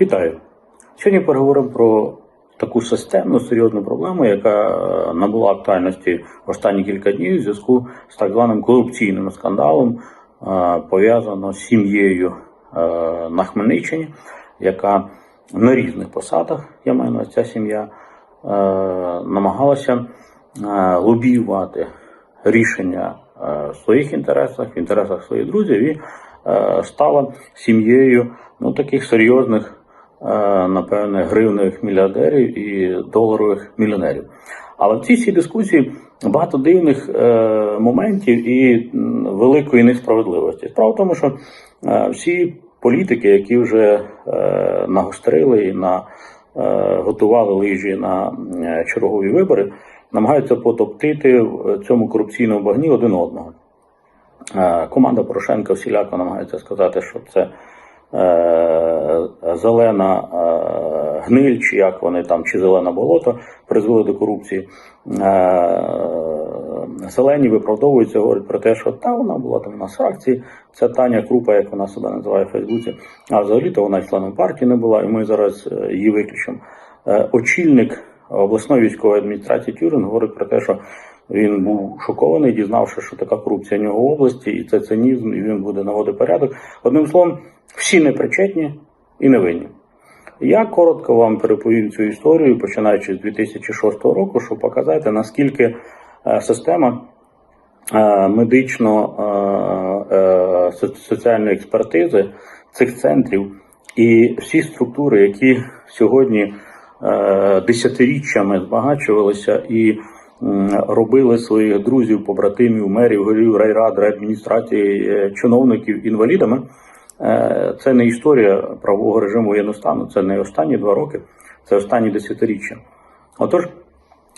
Вітаю! Сьогодні поговоримо про таку системну серйозну проблему, яка е, набула актуальності в останні кілька днів у зв'язку з так званим корупційним скандалом, е, пов'язано з сім'єю е, на Хмельниччині, яка на різних посадах, я маю на ця сім'я, намагалася лобіювати рішення в своїх інтересах, в інтересах своїх друзів і стала сім'єю ну, таких серйозних, напевне, гривневих мільярдерів і доларових мільйонерів. Але в цій всій дискусії багато дивних е, моментів і великої несправедливості. Справа в тому, що е, всі політики, які вже е, нагострили і на, е, готували лижі на е, чергові вибори, намагаються потоптити в цьому корупційному багні один одного. Е, Команда Порошенка всіляко намагається сказати, що це е, зелена е, гниль, чи як вони там, чи зелене болото призвели до корупції. Е, Зелені виправдовуються, говорять про те, що та вона була там у нас фракції. Це Таня Крупа, як вона себе називає в Фейсбуці. А взагалі-то вона членом партії не була, і ми зараз е, її виключимо. Е, Очільник обласної військової адміністрації Тюрин говорить про те, що він був шокований, дізнавши, що така корупція в нього в області, і це цинізм, і він буде наводити порядок. Одним словом, всі непричетні і невинні. Я коротко вам переповім цю історію, починаючи з 2006 року, щоб показати, наскільки е, система е, медично е, со- соціальної експертизи цих центрів і всі структури, які сьогодні десятиріччями збагачувалися і робили своїх друзів, побратимів, мерів, голів райрад, райадміністрації, чиновників інвалідами. Е, Це не історія правового режиму воєнного стану, це не останні два роки, це останні десятиріччя. Отож,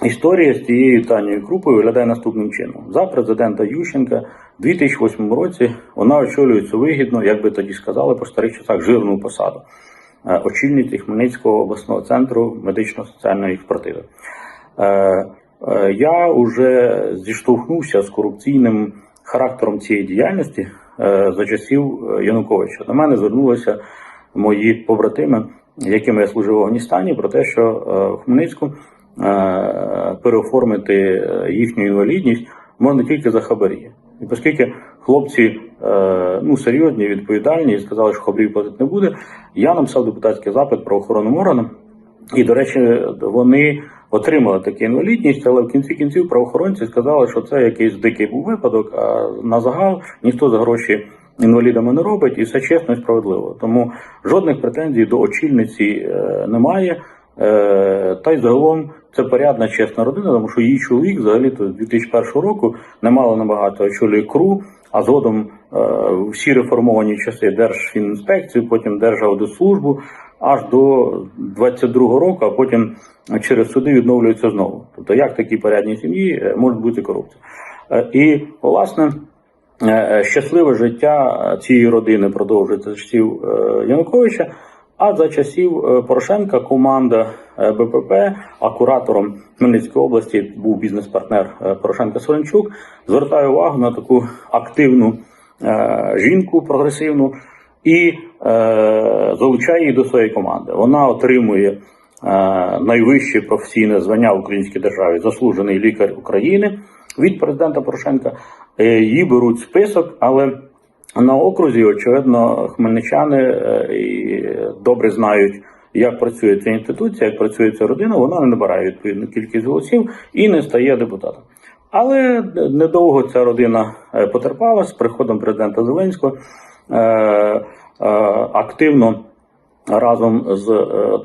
історія з цією Танією Крупою виглядає наступним чином. За президента Ющенка у 2008 році вона очолює цю вигідно, як би тоді сказали по старих часах, жирну посаду е, очільниці Хмельницького обласного центру медично-соціальної експертизи. Е, Я вже зіштовхнувся з корупційним характером цієї діяльності за часів е, Януковича. До мене звернулися мої побратими, якими я служив в Афганістані, про те, що е, в Хмельницьку е, переоформити е, їхню інвалідність можна тільки за хабарі. І оскільки хлопці е, ну, серйозні, відповідальні і сказали, що хабарів платити не буде, я написав депутатський запит правоохоронним органам. І, до речі, вони отримали таку інвалідність, але в кінці кінців правоохоронці сказали, що це якийсь дикий був випадок, а на загал ніхто за гроші інвалідами не робить, і все чесно і справедливо. Тому жодних претензій до очільниці е, немає. Е, та й загалом це порядна, чесна родина, тому що її чоловік взагалі то з 2001 року немало набагато очолює КРУ, а згодом е, всі реформовані часи Держфінінспекцію, потім Держаудитслужбу, аж до 22 року, а потім через суди відновлюється знову. Тобто, як в такій порядній сім'ї е, може бути корупція? Е, І власне. е, Щасливе життя цієї родини продовжується за часів Януковича. А за часів Порошенка команда БПП, а куратором Хмельницької області був бізнес-партнер Порошенка Соленчук. Звертає увагу на таку активну жінку прогресивну і е, залучає її до своєї команди. Вона отримує е, найвище професійне звання в українській державі заслужений лікар України від президента Порошенка. Е, Її беруть список, але на окрузі, очевидно, хмельничани е, добре знають, як працює ця інституція, як працює ця родина. Вона не набирає відповідну кількість голосів і не стає депутатом. Але недовго ця родина е, потерпала з приходом президента Зеленського е, активно разом з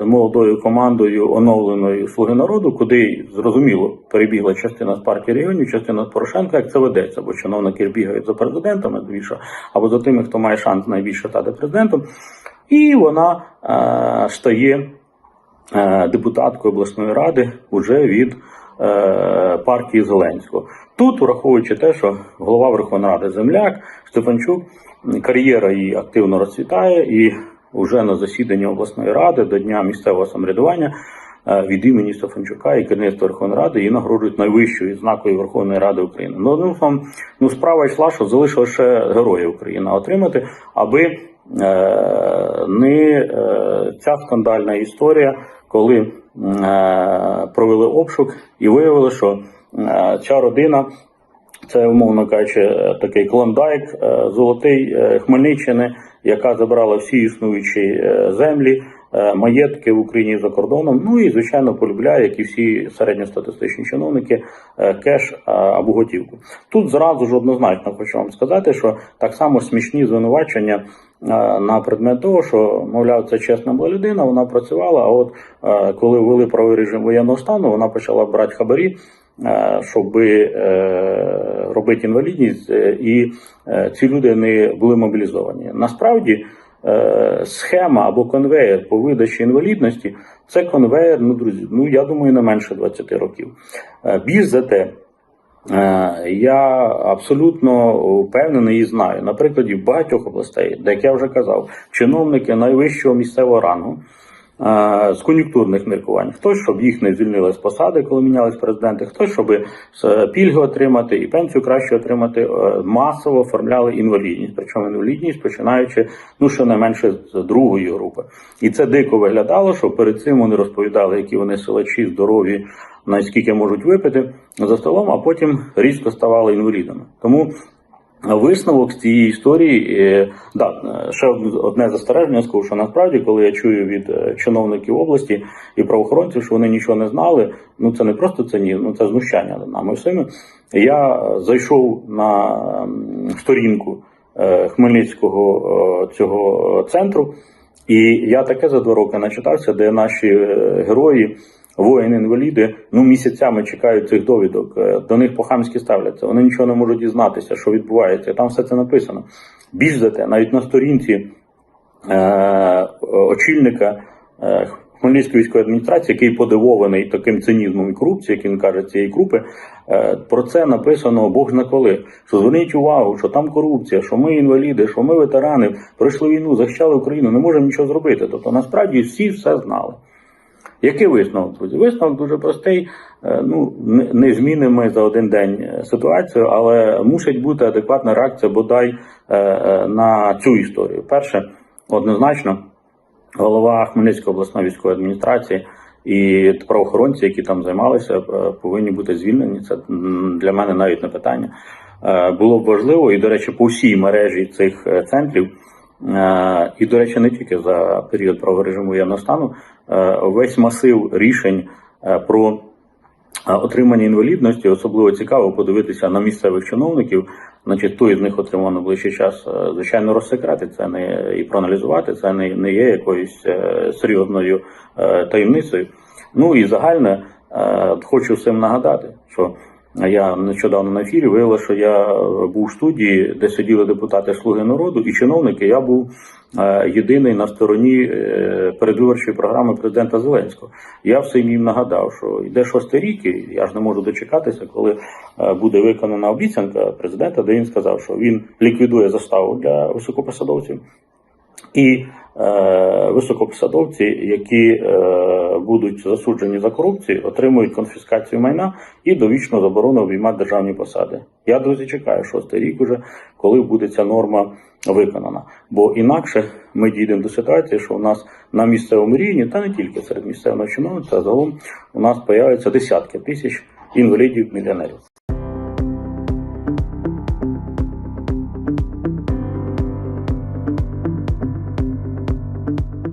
е, молодою командою оновленої Слуги народу, куди зрозуміло перебігла частина з партії регіонів, частина з Порошенка, як це ведеться, бо чиновники бігають за президентами більше, або за тими, хто має шанс найбільше стати президентом. І вона е, стає е, депутаткою обласної ради уже від е, партії Зеленського. Тут, враховуючи те, що голова Верховної Ради земляк Стефанчук, кар'єра її активно розцвітає, і вже на засіданні обласної ради до дня місцевого самоврядування е, від імені Стефанчука і керівництва Верховної Ради її нагороджують найвищою відзнакою Верховної Ради України. Ну, словом, ну справа йшла, що залишилося ще героя України отримати, аби е, не е, ця скандальна історія, коли е, провели обшук і виявили, що е, ця родина. Це, умовно кажучи, е, такий клондайк е, золотий е, Хмельниччини, яка забрала всі існуючі е, землі, е, маєтки в Україні за кордоном. Ну і звичайно полюбляє, як і всі середньостатистичні чиновники, е, кеш або готівку. Тут зразу ж однозначно хочу вам сказати, що так само смішні звинувачення е, на предмет того, що мовляв, це чесна була людина, вона працювала. А от е, коли ввели правий режим воєнного стану, вона почала брати хабарі е, щоб е, робити інвалідність, е, і е, ці люди не були мобілізовані. Насправді е, схема або конвеєр по видачі інвалідності це конвеєр, ну друзі, ну я думаю, не менше 20 років. Е, Більш за те, Е, Я абсолютно впевнений і знаю на прикладі багатьох областей, де як я вже казав, чиновники найвищого місцевого рангу е, з кон'юнктурних міркувань. Хтось, щоб їх не звільнили з посади, коли мінялись президенти, хтось, щоб е, пільги отримати і пенсію краще отримати, е, масово оформляли інвалідність. Причому інвалідність починаючи ну щонайменше з другої групи. І це дико виглядало, що перед цим вони розповідали, які вони силачі, здорові, наскільки можуть випити за столом, а потім різко ставали інвалідами. Тому висновок з цієї історії, да, ще одне- застереження скажу, що насправді, коли я чую від е, чиновників області і правоохоронців, що вони нічого не знали, ну це не просто цинізм, ну це знущання над нами всіми. Я зайшов на сторінку е, Хмельницького е, цього центру. І я таке за два роки начитався, де наші герої, воїни-інваліди, ну місяцями чекають цих довідок. Е, До них по-хамськи ставляться. Вони нічого не можуть дізнатися, що відбувається. Там все це написано. Більш за те, навіть на сторінці е, очільника е, Хмельницької військової адміністрації, який подивований таким цинізмом і корупцією, як він каже, цієї групи, е, про це написано Бог зна коли. Що зверніть увагу, що там корупція, що ми інваліди, що ми ветерани, пройшли війну, захищали Україну, не можемо нічого зробити. Тобто насправді всі все знали. Який висновок? Висновок дуже простий. Е, Ну не- змінимо за один день е, ситуацію, але мусить бути адекватна реакція бодай е, на цю історію. Перше, однозначно, голова Хмельницької обласної військової адміністрації і правоохоронці, які там займалися, повинні бути звільнені. Це для мене навіть не питання. Було б важливо, і, до речі, по всій мережі цих центрів, і, до речі, не тільки за період правого режиму воєнного стану, е, весь масив рішень е, про Отримання інвалідності особливо цікаво подивитися на місцевих чиновників. Значить, хто із них отримав на ближчий час, е, звичайно, розсекрети це не і проаналізувати. Це не, не є якоюсь е, серйозною е, таємницею. Ну і загальне е, хочу всім нагадати, що я нещодавно на ефірі виявила, що я був в студії, де сиділи депутати Слуги народу і чиновники. Я був е, єдиний на стороні е, передвиборчої програми президента Зеленського. Я всім їм нагадав, що йде шостий рік, і я ж не можу дочекатися, коли е, буде виконана обіцянка президента, де він сказав, що він ліквідує заставу для високопосадовців. І е, високопосадовці, які е, будуть засуджені за корупцію, отримують конфіскацію майна і довічну заборону обіймати державні посади. Я друзі чекаю шостий рік уже, коли буде ця норма виконана. Бо інакше ми дійдемо до ситуації, що у нас на місцевому рівні, та не тільки серед місцевого чиновництва, а загалом у нас появляться десятки тисяч інвалідів мільйонерів.